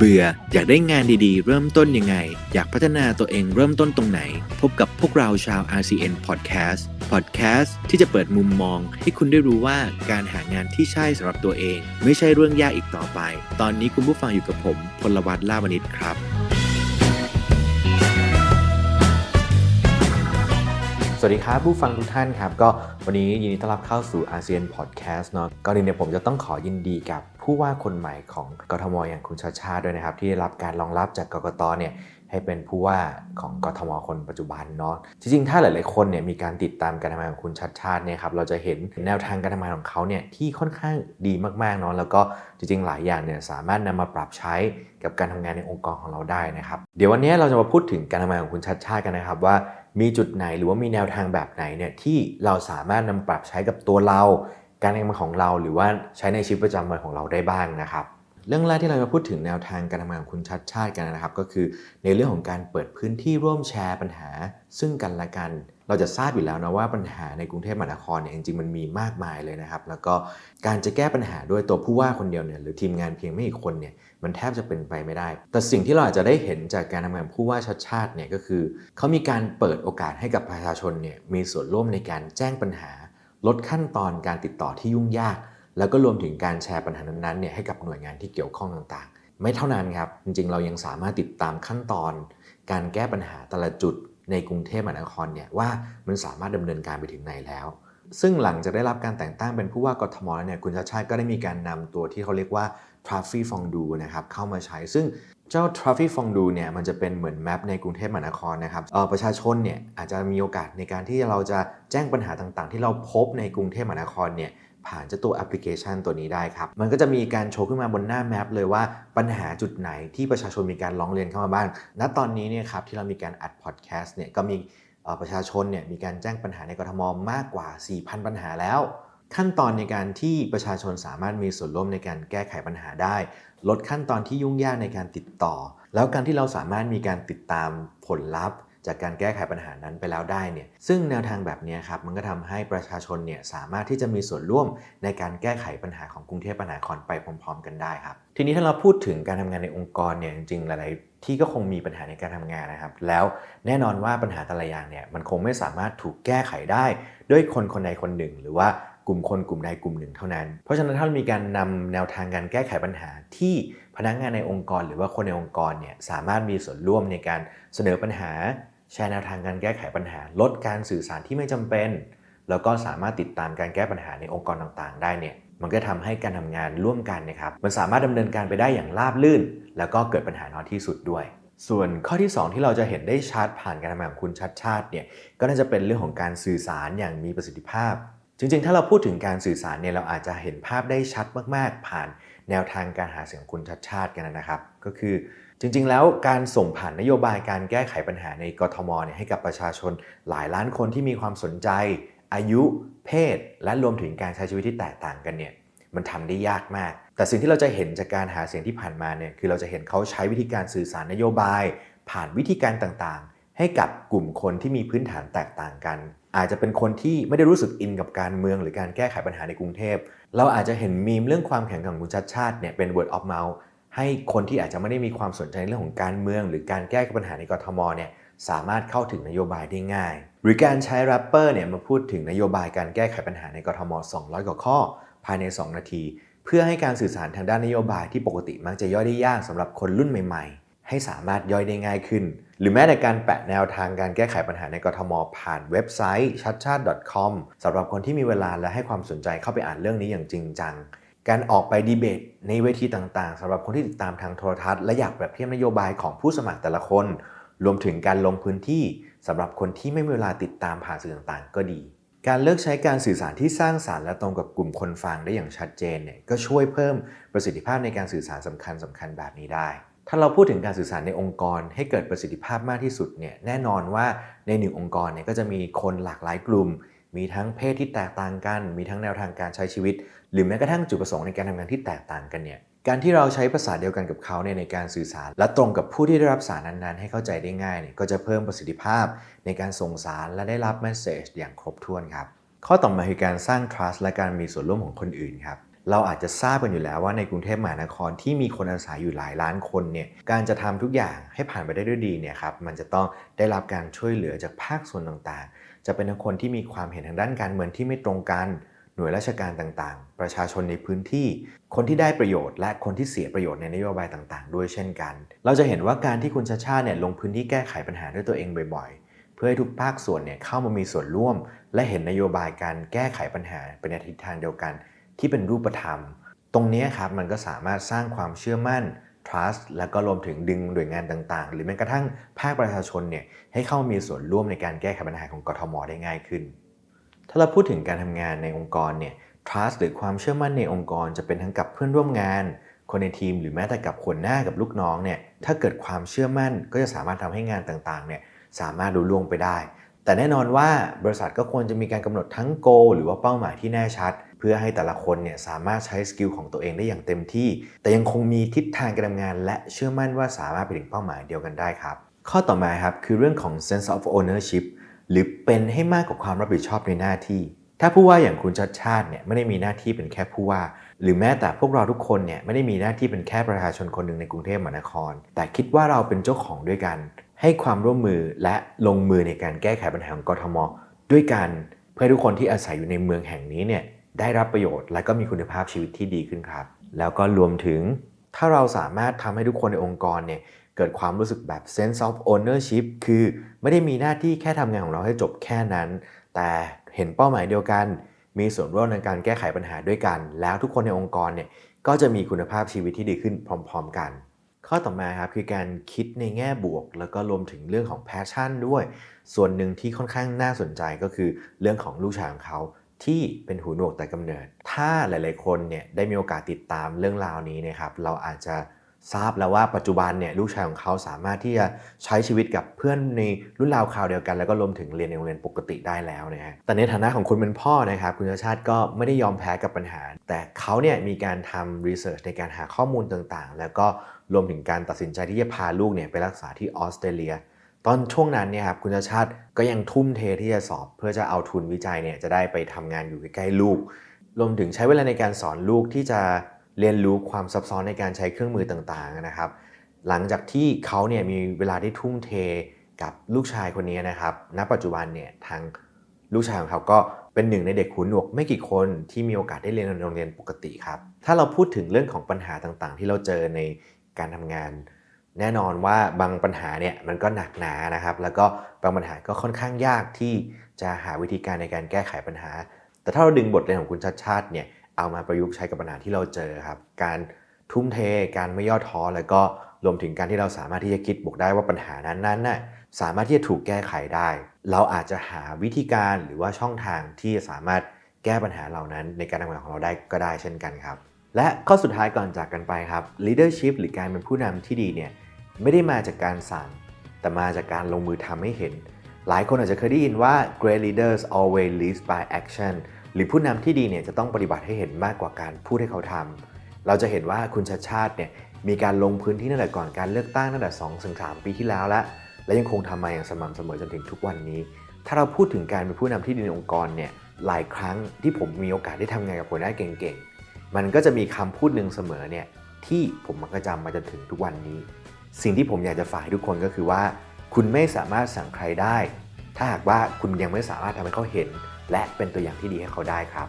เบื่อ อยากได้งานดีๆ เริ่มต้นยังไง อยากพัฒนาตัวเองเริ่มต้นตรงไหน พบกับพวกเราชาว RCN Podcast Podcast ที่จะเปิดมุมมอง ให้คุณได้รู้ว่าการหางานที่ใช่สำหรับตัวเอง ไม่ใช่เรื่องยากอีกต่อไป ตอนนี้คุณผู้ฟังอยู่กับผมพลวัตล่าวณิชครับสวัสดีครับ ผู้ฟังทุกท่านครับ ก็วันนี้ยินดีต้อนรับเข้าสู่อาเซียนพอดแคสต์เนาะก่อนอื่นเนี่ยผมจะต้องขอยินดีกับ ผู้ว่าคนใหม่ของกทมอย่างคุณชาชาด้วยนะครับ ที่ได้รับการรองรับจากกกตเนี่ยให้เป็นผู้ว่าของกทมคนปัจจุบันเนาะจริงๆ ถ้าหลายๆคนเนี่ยมีการติดตามการทำงานของคุณชัดชาติเนี่ยครับเราจะเห็นแนวทางการทำงานของเขาเนี่ยที่ค่อนข้างดีมากๆเนาะแล้วก็จริงๆ หลายอย่างเนี่ยสามารถนำมาปรับใช้กับการทำงานในองค์กรของเราได้นะครับเดี๋ยววันนี้เราจะมาพูดถึงการทำงานของคุณชัดชาติกันนะครับว่ามีจุดไหนหรือว่ามีแนวทางแบบไหนเนี่ยที่เราสามารถนำปรับใช้กับตัวเรา การทำงานของเราหรือว่าใช้ในชีวิตประจำวันของเราได้บ้างนะครับ เรื่องแรกที่เราจะพูดถึงแนวทางการทำงานของคุณชัดชาติกันนะครับ ก็คือในเรื่องของการเปิดพื้นที่ร่วมแชร์ปัญหา ซึ่งกันและกันเราจะทราบอยู่แล้วนะว่าปัญหาในกรุงเทพมหานครเนี่ยจริงๆมันมีมากมายเลยนะครับ แล้วก็การจะแก้ปัญหาด้วยตัวผู้ว่าคนเดียวเนี่ยหรือทีมงานเพียงไม่กี่คนเนี่ยมันแทบจะเป็นไปไม่ได้ แต่สิ่งที่เราอาจจะได้เห็นจากการทำงานผู้ว่าชัดชาติเนี่ยก็คือเขามีการเปิดโอกาสให้กับประชาชนเนี่ยมีส่วนร่วมในการแจ้งปัญหา ลดขั้นตอนการติดต่อที่ยุ่งยาก แล้วก็รวมถึงการแชร์ปัญหานั้นๆเนี่ยให้กับหน่วยงานที่เกี่ยวข้องต่างๆ ไม่เท่านั้นครับ จริงๆ เรายังสามารถติดตามขั้นตอน การแก้ปัญหาแต่ละจุดในกรุงเทพมหานครเนี่ยว่ามันสามารถดำเนินการไปถึงไหนแล้ว ซึ่งหลังจากได้รับการแต่งตั้งเป็นผู้ว่ากทมแล้วเนี่ยคุณชาชาติก็ได้มีการนำตัวที่เขาเรียกว่า t r a f f i c Fondue นะครับเข้ามาใช้ ซึ่งเจ้า t r a f f i c Fondue เนี่ยมันจะเป็นเหมือนแมปในกรุงเทพมหานครนะครับประชาชนเนี่ยอาจจะมีโอกาสในการที่เราจะแจ้งปัญหาต่างๆ ที่เราพบในกรุงเทพมหานครเนี่ยผ่านเจ้าตัวแอปพลิเคชันตัวนี้ได้ครับ มันก็จะมีการโชว์ขึ้นมาบนหน้าแมปเลยว่าปัญหาจุดไหนที่ประชาชนมีการร้องเรียนเข้ามาบ้าง ณ ตอนนี้เนี่ยครับที่เรามีการอัดพอดแคสต์เนี่ยก็มี ประชาชนเนี่ยมีการแจ้งปัญหาในกรทมมากกว่า 4,000 ปัญหาแล้ว ขั้นตอนในการที่ประชาชนสามารถมีส่วนร่วมในการแก้ไขปัญหาได้ ลดขั้นตอนที่ยุ่งยากในการติดต่อ แล้วการที่เราสามารถมีการติดตามผลลัพธ์ จากการแก้ไขปัญหานั้นไปแล้วได้เนี่ยซึ่งแนวทางแบบนี้ครับมันก็ทำให้ประชาชนเนี่ยสามารถที่จะมีส่วนร่วมในการแก้ไขปัญหาของกรุงเทพมหานครไปพร้อม ๆ กันได้ครับ ทีนี้ถ้าเราพูดถึงการทำงานในองค์กรเนี่ยจริงๆหลายๆที่ก็คงมีปัญหาในการทำงานนะครับ แล้วแน่นอนว่าปัญหาแต่ละอย่างเนี่ยมันคงไม่สามารถถูกแก้ไขได้ด้วยคนคนใดคนหนึ่ง หรือว่ากลุ่มคนกลุ่มใดกลุ่มหนึ่งเท่านั้น เพราะฉะนั้นถ้ามีการนำแนวทางการแก้ไขปัญหาที่พนักงานในองค์กร หรือว่าคนในองค์กรเนี่ยสามารถมีส่วนร่วมในการเสนอปัญหา แชร์แนวทางการแก้ไขปัญหา ลดการสื่อสารที่ไม่จำเป็น แล้วก็สามารถติดตามการแก้ปัญหาในองค์กรต่างๆ ได้เนี่ยมันก็ทำให้การทำงานร่วมกันนะครับมันสามารถดำเนินการไปได้อย่างราบรื่น แล้วก็เกิดปัญหาน้อยที่สุดด้วย ส่วนข้อที่ 2 ที่เราจะเห็นได้ชัดผ่านการทำงานของคุณชัดชาติเนี่ยก็น่าจะเป็นเรื่องของการสื่อสารอย่างมีประสิทธิภาพ จริงๆ ถ้าเราพูดถึงการสื่อสารเนี่ยเราอาจจะเห็นภาพได้ชัดมากๆ ผ่านแนวทางการหาเสียงของคุณชัดชาติกันนะครับ ก็คือ จริงๆ แล้วการส่งผ่านนโยบายการแก้ไขปัญหาในกทมเนี่ยให้กับประชาชนหลายล้านคนที่มีความสนใจ อายุ เพศ และรวมถึงการใช้ชีวิตที่แตกต่างกันเนี่ยมันทำได้ยากมาก แต่สิ่งที่เราจะเห็นจากการหาเสียงที่ผ่านมาเนี่ยคือเราจะเห็นเขาใช้วิธีการสื่อสารนโยบาย ผ่านวิธีการต่างๆ ให้กับกลุ่มคนที่มีพื้นฐานแตกต่างกัน อาจจะเป็นคนที่ไม่ได้รู้สึกอินกับการเมือง หรือการแก้ไขปัญหาในกรุงเทพ เราอาจจะเห็นมีมเรื่องความแข็งของคุณชัดชาติเนี่ยเป็น word of mouth ให้คนที่อาจจะไม่ได้มีความสนใจในเรื่องของการเมือง หรือการแก้ปัญหาในกทมเนี่ยสามารถเข้าถึงนโยบายได้ง่าย หรือการใช้แรปเปอร์เนี่ยมาพูดถึงนโยบายการแก้ไขปัญหาในกทม 200 กว่าข้อ ภายใน 2 นาที เพื่อให้การสื่อสารทางด้านนโยบายที่ปกติมักจะย่อยได้ยากสำหรับคนรุ่นใหม่ ๆ ให้สามารถย่อยได้ง่ายขึ้น หรือแม้แต่การแปะแนวทางการแก้ไขปัญหาในกทม ผ่านเว็บไซต์ชัดชาติ .com สำหรับคนที่มีเวลาและให้ความสนใจเข้าไปอ่านเรื่องนี้อย่างจริงจัง การออกไปดีเบตในเวทีต่างๆสำหรับคนที่ติดตามทางโทรทัศน์และอยากแบบเทียบนโยบายของผู้สมัครแต่ละคน รวมถึงการลงพื้นที่สำหรับคนที่ไม่มีเวลาติดตามผ่านสื่อต่างๆ ก็ดี การเลือกใช้การสื่อสารที่สร้างสารรค์และตรงกับกลุ่มคนฟังได้อย่างชัดเจนเนี่ยก็ช่วยเพิ่มประสิทธิภาพในการสื่อสารสำคัญสำคัญแบบนี้ได้ ถ้าเราพูดถึงการสื่อสารในองค์กร ให้เกิดประสิทธิภาพมากที่สุดเนี่ยแน่นอนว่าในหนึ่งองค์กรเนี่ยก็จะมีคนหลากหลายกลุ่ม มีทั้งเพศที่แตกต่างกัน มีทั้งแนวทางการใช้ชีวิต หรือแม้กระทั่งจุดประสงค์ในการทำงานที่แตกต่างกันเนี่ยการที่เราใช้ภาษาเดียวกันกับเขาเนี่ยในการสื่อสาร และตรงกับผู้ที่ได้รับสารนั้นๆ ให้เข้าใจได้ง่ายเนี่ยก็จะเพิ่มประสิทธิภาพในการส่งสารและได้รับแมสเซจอย่างครบถ้วนครับข้อต่อมาคือการสร้าง trust และการมีส่วนร่วมของคนอื่นครับเราอาจจะทราบกันอยู่แล้วว่าในกรุงเทพมหานครที่มีคนอาศัยอยู่หลายล้านคนเนี่ยการจะทำทุกอย่างให้ผ่านไปได้ด้วยดีเนี่ยครับมันจะต้องได้รับการช่วยเหลือจากภาคส่วนต่างๆ จะเป็นทั้งคนที่มีความเห็นทางด้านการเมืองที่ไม่ตรงกัน หน่วยราชการต่างๆ ประชาชนในพื้นที่ คนที่ได้ประโยชน์ และคนที่เสียประโยชน์ในนโยบายต่างๆ ด้วยเช่นกัน เราจะเห็นว่าการที่คุณชาชาเนี่ยลงพื้นที่แก้ไขปัญหาด้วยตัวเองบ่อยๆ เพื่อให้ทุกภาคส่วนเนี่ยเข้ามามีส่วนร่วม และเห็นนโยบายการแก้ไขปัญหาเป็นในทิศทางเดียวกัน ที่เป็นรูปธรรม ตรงนี้ครับมันก็สามารถสร้างความเชื่อมั่น trust แล้วก็รวมถึงดึงหน่วยงานต่างๆ หรือแม้กระทั่งภาคประชาชนเนี่ยให้เข้ามามีส่วนร่วมในการแก้ไขปัญหาของกทมได้ง่ายขึ้น ถ้าเราพูดถึงการทำงานในองค์กรเนี่ย trust หรือความเชื่อมั่นในองค์กรจะเป็นทั้งกับเพื่อนร่วมงาน คนในทีมหรือแม้แต่กับคนหน้ากับลูกน้องเนี่ย ถ้าเกิดความเชื่อมั่นก็จะสามารถทำให้งานต่างๆเนี่ยสามารถรู้ล่วงไปได้ แต่แน่นอนว่าบริษัทก็ควรจะมีการกำหนดทั้ง goal หรือว่าเป้าหมายที่แน่ชัด เพื่อให้แต่ละคนเนี่ยสามารถใช้สกิลของตัวเองได้อย่างเต็มที่ แต่ยังคงมีทิศทางการทำงาน และเชื่อมั่นว่าสามารถไปถึงเป้าหมายเดียวกันได้ครับ ข้อต่อมาครับคือเรื่องของ sense of ownership หรือเป็นให้มากกว่าความรับผิดชอบในหน้าที่ ถ้าผู้ว่าอย่างคุณชัดชาติเนี่ยไม่ได้มีหน้าที่เป็นแค่ผู้ว่า หรือแม้แต่พวกเราทุกคนเนี่ยไม่ได้มีหน้าที่เป็นแค่ประชาชนคนหนึ่งในกรุงเทพมหานคร แต่คิดว่าเราเป็นเจ้าของด้วยกัน ให้ความร่วมมือและลงมือในการแก้ไขปัญหาของกทม ด้วยกันเพื่อทุกคนที่อาศัยอยู่ในเมืองแห่งนี้เนี่ยได้รับประโยชน์และก็มีคุณภาพชีวิตที่ดีขึ้นครับ แล้วก็รวมถึง ถ้าเราสามารถทำให้ทุกคนในองค์กรเนี่ยเกิดความรู้สึกแบบ sense of ownership คือไม่ได้มีหน้าที่แค่ทำงานของเราให้จบแค่นั้น แต่เห็นเป้าหมายเดียวกัน มีส่วนร่วมในการแก้ไขปัญหาด้วยกัน แล้วทุกคนในองค์กรเนี่ยก็จะมีคุณภาพชีวิตที่ดีขึ้นพร้อม ๆ กัน ข้อต่อมาครับคือการคิดในแง่บวก แล้วก็รวมถึงเรื่องของ passion ด้วย ส่วนหนึ่งที่ค่อนข้างน่าสนใจก็คือเรื่องของลูกชายของเขา ที่เป็นหูหนวกแต่กำเนิด ถ้าหลาย ๆ คนเนี่ยได้มีโอกาสติดตามเรื่องราวนี้นะครับ เราอาจจะทราบแล้วว่าปัจจุบันเนี่ยลูกชายของเขาสามารถที่จะใช้ชีวิตกับเพื่อนในรุ่นราวคราวเดียวกัน แล้วก็รวมถึงเรียนในโรงเรียนปกติได้แล้วนะฮะแต่ในฐานะของคุณเป็นพ่อนะครับ คุณชาติชาติก็ไม่ได้ยอมแพ้กับปัญหา แต่เขาเนี่ยมีการทำรีเสิร์ชในการหาข้อมูลต่างๆ แล้วก็รวมถึงการตัดสินใจที่จะพาลูกเนี่ยไปรักษาที่ออสเตรเลีย ตอนช่วงนั้นเนี่ยครับคุณชาติชาติก็ยังทุ่มเทที่จะสอบ เพื่อจะเอาทุนวิจัยเนี่ยจะได้ไปทำงานอยู่ใกล้ๆลูก รวมถึงใช้เวลาในการสอนลูกที่จะเรียนรู้ความซับซ้อนในการใช้เครื่องมือต่างๆนะครับ หลังจากที่เขาเนี่ยมีเวลาที่ทุ่มเทกับลูกชายคนนี้นะครับ ณ ปัจจุบันเนี่ยทางลูกชายของเขาก็เป็นหนึ่งในเด็กหูหนวกไม่กี่คนที่มีโอกาสได้เรียนในโรงเรียนปกติครับ ถ้าเราพูดถึงเรื่องของปัญหาต่างๆ ที่เราเจอในการทำงาน แน่นอนว่าบางปัญหาเนี่ยมันก็หนักหนานะครับ แล้วก็บางปัญหาก็ค่อนข้างยากที่จะหาวิธีการในการแก้ไขปัญหา แต่ถ้าเราดึงบทเรียนของคุณชัดชาติเนี่ยเอามาประยุกต์ใช้กับปัญหาที่เราเจอครับ การทุ่มเท การไม่ย่อท้อ แล้วก็รวมถึงการที่เราสามารถที่จะคิดบวกได้ว่าปัญหานั้นๆน่ะสามารถที่จะถูกแก้ไขได้ เราอาจจะหาวิธีการหรือว่าช่องทางที่จะสามารถแก้ปัญหาเหล่านั้น ในการทำงานของเราได้ก็ได้เช่นกันครับ และข้อสุดท้ายก่อนจากกันไปครับ leadership หรือการเป็นผู้นำที่ดีเนี่ย ไม่ได้มาจากการสั่ง แต่มาจากการลงมือทำให้เห็น หลายคนอาจจะเคยได้ยินว่า great leaders always lead by action หรือผู้นำที่ดีเนี่ยจะต้องปฏิบัติให้เห็นมากกว่าการพูดให้เขาทำเราจะเห็นว่าคุณชาติชาติเนี่ยมีการลงพื้นที่ตั้งแต่ก่อนการเลือกตั้งตั้งแต่2ถึง3ปีที่แล้วแล้วและยังคงทำมาอย่างสม่ำเสมอจนถึงทุกวันนี้ ถ้าเราพูดถึงการเป็นผู้นำที่ดีในองค์กรเนี่ยหลายครั้งที่ผมมีโอกาสได้ทำงานกับคนได้เก่งๆ มันก็จะมีคำพูดหนึ่งเสมอเนี่ยที่ผมมักจะจำมาจนถึงทุกวันนี้ สิ่งที่ผมอยากจะฝากให้ทุกคนก็คือว่า คุณไม่สามารถสั่งใครได้ ถ้าหากว่าคุณยังไม่สามารถทำให้เขาเห็น และเป็นตัวอย่างที่ดีให้เขาได้ครับ